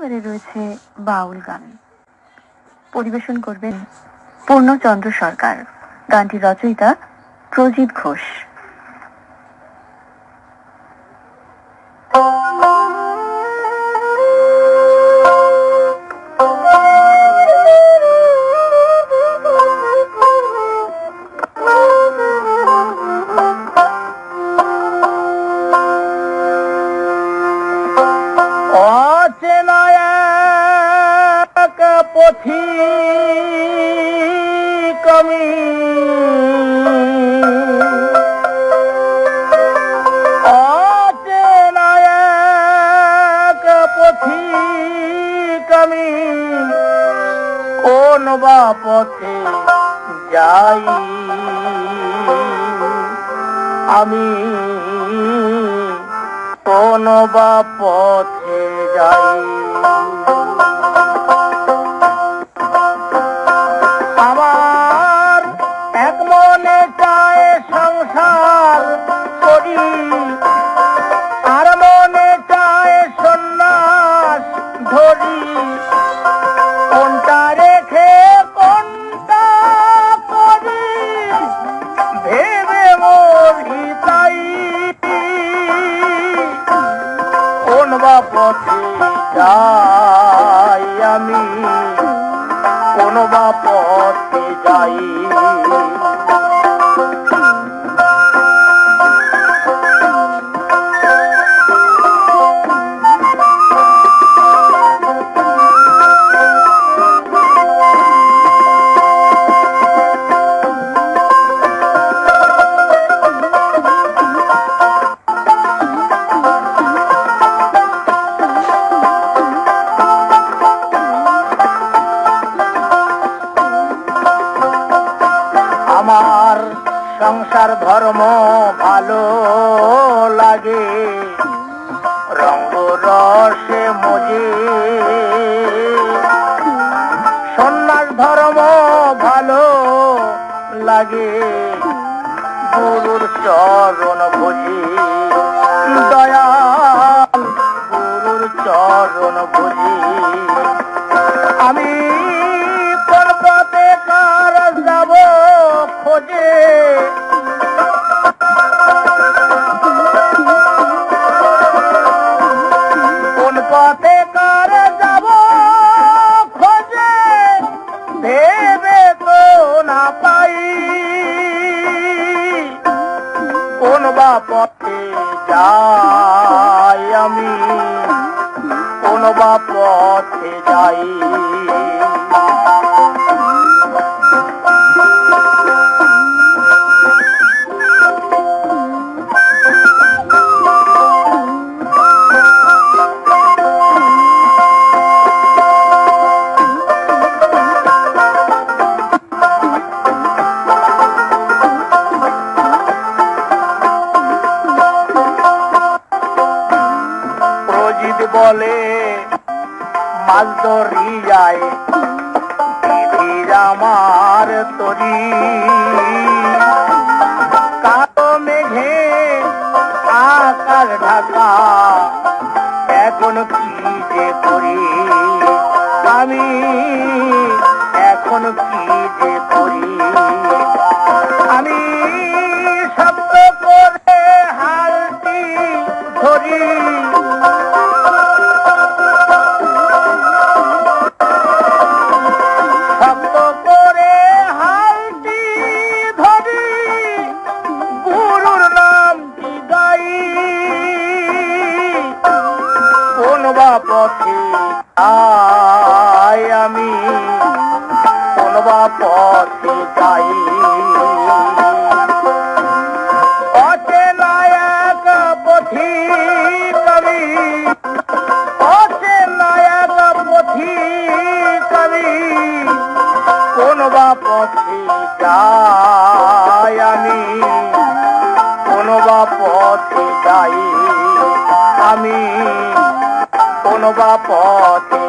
এবারে রয়েছে বাউল গান। পরিবেশন করবেন পূর্ণচন্দ্র সরকার। গানটি রচয়িতা প্রজিত ঘোষ। পথিক আমি আমি কোন পথে যাই? আমি কোন বা পথে যাই? পথে যাই আমি কোন বা পথে যাই। সংসার ধর্ম ভালো লাগে। রঙ্গ রসে মজে। সন্ন্যাস ধর্ম ভালো লাগে। গুরুর চরণ ভুজি। দয়াল গুরুর চরণ ভুজি। কোন বা পথে যাই আমি? কোন বা পথে যাই মাছ ধরি যায় আমার তরি। কালো মেঘে আকার ঢাকা এখন কি কোন বা পথে যাই। অচেনা এক পথিক আমি অচেনা এক পথিক আমি কোন বা পথে যাই আমি কোন বা পথে যাই আমি কোন পথে